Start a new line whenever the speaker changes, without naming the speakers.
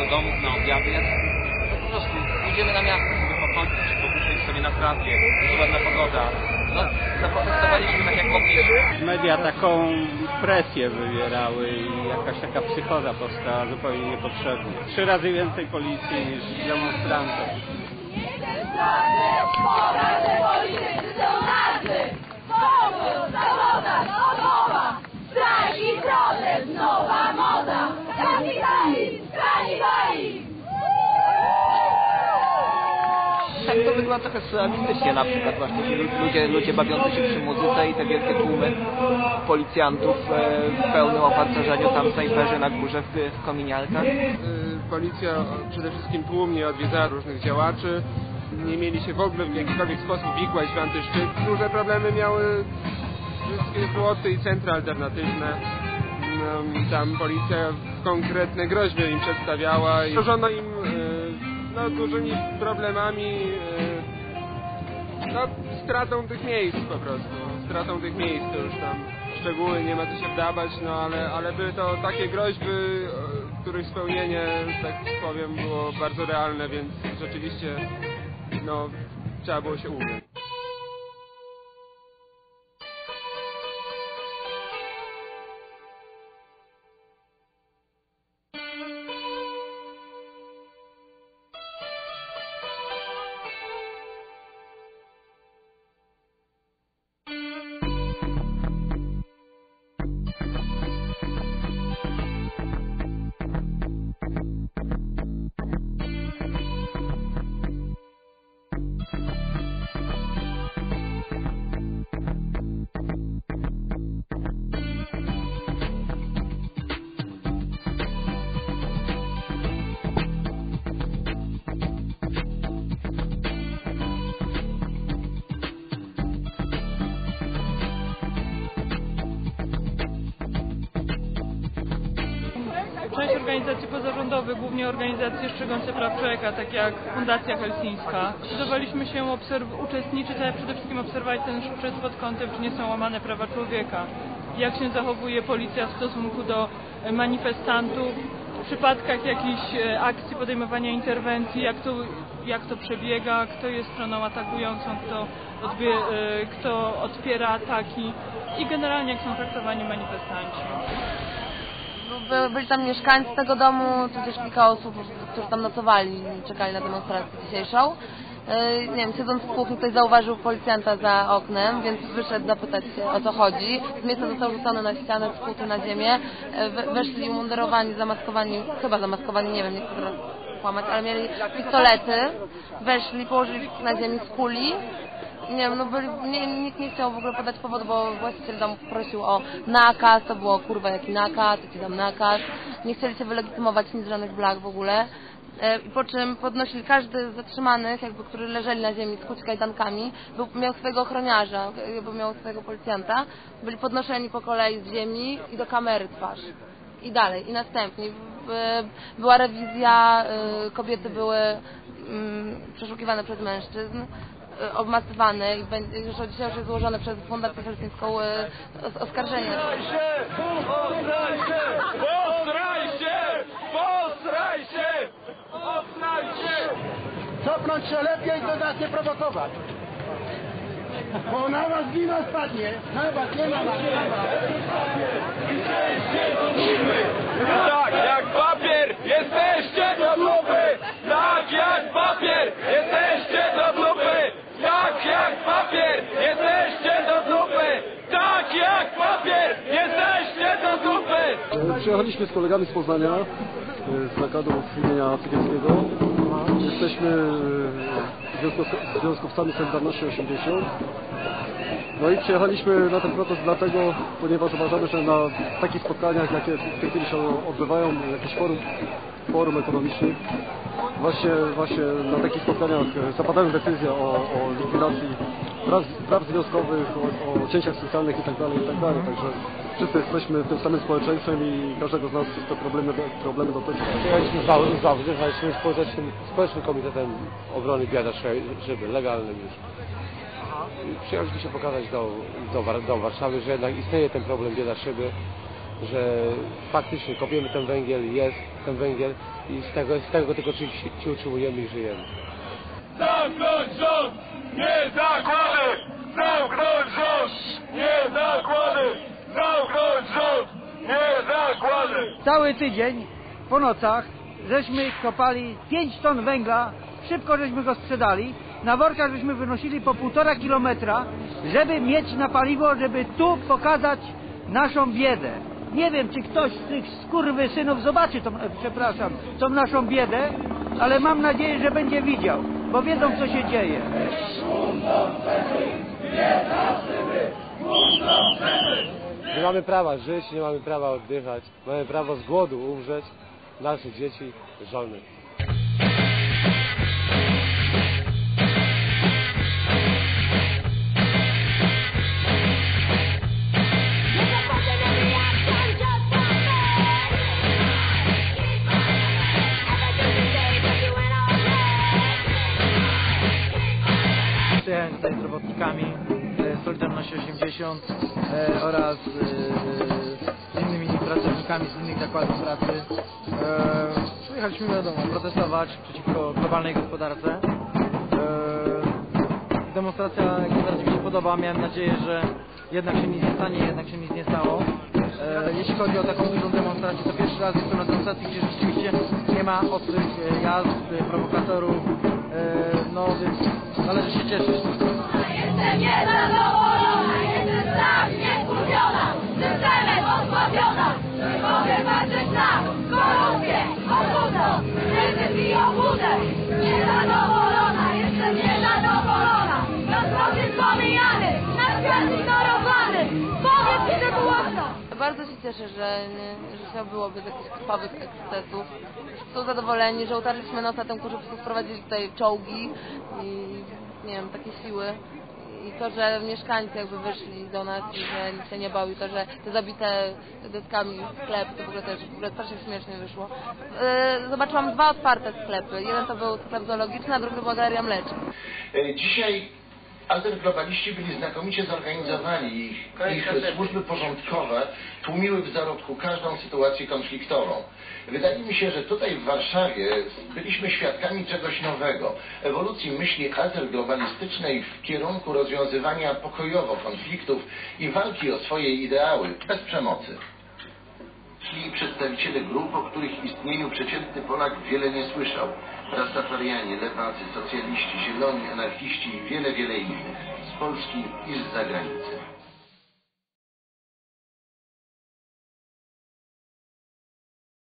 do domów na obiady. Jak, no po prostu idziemy na miasto sobie pochodzić, pobuczyć sobie na trawie, jest ładna pogoda. No, zaprotestowaliśmy tak jak mogliśmy.
Media taką presję wywierały i jakaś taka psychoza powstała zupełnie niepotrzebnie. Trzy razy więcej policji niż demonstrantów.
Tak wygląda trochę surrealistycznie na przykład właśnie ludzie, ludzie bawiący się przy muzyce i te wielkie tłumy policjantów e, w pełnym opancerzeniu tam snajperzy na górze w, w kominiarkach.
Y, Policja przede wszystkim tłumnie odwiedzała różnych działaczy. Nie mieli się w ogóle w jakikolwiek sposób wikłać w antyszczyt. Duże problemy miały wszystkie płoty i centra alternatywne. Mm, Tam policja konkretne groźby im przedstawiała i grożono im y, no, dużymi problemami, y, no, stratą tych miejsc po prostu. Stratą tych miejsc, to już tam szczegóły nie ma co się wdawać, no ale, ale były to takie groźby, e, których spełnienie, tak powiem, było bardzo realne, więc rzeczywiście no, trzeba było się ubrać.
Pozarządowych, głównie organizacje strzegące praw człowieka, tak jak Fundacja Helsińska, zdecydowaliśmy się obserw- uczestniczyć, ale przede wszystkim obserwować ten szczyt pod kątem, czy nie są łamane prawa człowieka. Jak się zachowuje policja w stosunku do e, manifestantów, w przypadkach jakichś e, akcji podejmowania interwencji, jak to, jak to przebiega, kto jest stroną atakującą, kto, odbie, e, kto odpiera ataki? I generalnie jak są traktowani manifestanci.
By, byli tam mieszkańcy tego domu, tudzież kilka osób, którzy tam nocowali i czekali na demonstrację dzisiejszą. Yy, Nie wiem, siedząc w kuchni ktoś zauważył policjanta za oknem, więc wyszedł zapytać się o co chodzi. Z miejsca został rzucony na ścianę, skuty na ziemię. We- Weszli umundurowani, zamaskowani, chyba zamaskowani, nie wiem, nie chcę teraz kłamać, ale mieli pistolety. Weszli, położyli na ziemi z kuli. Nie wiem, no byli, nie, nikt nie chciał w ogóle podać powodu, bo właściciel domu prosił o nakaz, to było kurwa jaki nakaz, ci dam nakaz. Nie chcieli się wylegitymować nic żadnych blag w ogóle. E, Po czym podnosili każdy z zatrzymanych, jakby, którzy leżeli na ziemi, skuć kajdankami, był, miał swojego ochroniarza, jakby miał swojego policjanta. Byli podnoszeni po kolei z ziemi i do kamery twarz. I dalej, i następnie. Była rewizja, y, kobiety były mm, przeszukiwane przez mężczyzn y, obmacywane i będzie, już od dzisiaj już jest złożone przez Fundację Helsińską os- oskarżenie.
Posraj się! Posraj się! Posraj się! Posraj się!
Cofnąć się lepiej, to nas nie prowokować. Bo na was wina spadnie. Na was, nie was. Na was.
Tak jak papier! Jesteście do dupy! Tak jak papier! Jesteście do dupy! Tak jak papier! Jesteście do dupy! Tak jak papier! Jesteście do dupy!
Przyjechaliśmy z kolegami z Poznania, e, z zakładu imienia Cygielskiego. Jesteśmy związkow- związkowcami Solidarności 80. No i przyjechaliśmy na ten protest dlatego, ponieważ uważamy, że na takich spotkaniach, jakie w tej chwili się odbywają, jakieś forum, forum ekonomicznych, właśnie, właśnie na takich spotkaniach e, zapadają decyzje o, o likwidacji praw, praw związkowych, o, o cięciach socjalnych itd. itd. Także wszyscy jesteśmy tym samym społeczeństwem i każdego z nas te problemy, problemy dotyczą.
Przyjechaliśmy z Wałbrzy, z Wałbrzy, jechaliśmy społecznym, społecznym komitetem obrony biada szyby, legalnym już. I przyjechaliśmy się pokazać do, do, do Warszawy, że jednak istnieje ten problem bieda szyby, że faktycznie kopiemy ten węgiel, jest ten węgiel i z tego, z tego tylko ci, ci utrzymujemy i żyjemy.
Zamknąć rząd! Nie zakłady! Zamknąć rząd! Nie zakłady!
Cały tydzień po nocach żeśmy kopali 5 ton węgla, szybko żeśmy go sprzedali. Na workach żeśmy wynosili po półtora kilometra, żeby mieć na paliwo, żeby tu pokazać naszą biedę. Nie wiem, czy ktoś z tych skurwysynów zobaczy tą, e, przepraszam, tą naszą biedę, ale mam nadzieję, że będzie widział, bo wiedzą, co się dzieje.
Nie mamy prawa żyć, nie mamy prawa oddychać, mamy prawo z głodu umrzeć, naszych dzieci, żony.
Przyjechałem tutaj z robotnikami e, Solidarności 80 e, oraz e, z innymi pracownikami z innych zakładów pracy. E, Przyjechaliśmy, wiadomo, protestować przeciwko globalnej gospodarce. E, Demonstracja najbardziej mi się podoba. Miałem nadzieję, że jednak się nic nie stanie, jednak się nic nie stało. E, Jeśli chodzi o taką dużą demonstrację, to pierwszy raz jestem na demonstracji, gdzie rzeczywiście nie ma ostrych e, jazd, e, prowokatorów, e, no więc należy się cieszyć
jestem strasznie wkurwiona, systemem osłabiona. Nie mogę patrzeć na korupcję, obłudę, kryzys i obłudę. Niezadowolona, jestem niezadowolona. Na proces pomijany, na świat ignorowany. Powiedz że głośno.
Bardzo się cieszę, że że się obyło bez jakichś krwawych ekscesów. Są zadowoleni, że utarliśmy nos na tym prostu sprowadzili tutaj czołgi i nie wiem, takie siły. I to, że mieszkańcy jakby wyszli do nas i że nikt się nie bał i to, że te zabite deskami sklepy, to w ogóle też w ogóle strasznie śmiesznie wyszło. Yy, zobaczyłam dwa otwarte sklepy. Jeden to był sklep zoologiczny, a drugi była galeria mleczna.
E, Dzisiaj alterglobaliści byli znakomicie zorganizowani. Ich, ich służby porządkowe tłumiły w zarodku każdą sytuację konfliktową. Wydaje mi się, że tutaj w Warszawie byliśmy świadkami czegoś nowego. Ewolucji myśli alterglobalistycznej w kierunku rozwiązywania pokojowo konfliktów i walki o swoje ideały bez przemocy. Szli przedstawiciele grup, o których istnieniu przeciętny Polak wiele nie słyszał. Rastafarianie, lewacy, socjaliści, zieloni, anarchiści i wiele, wiele innych. Z Polski i z zagranicy.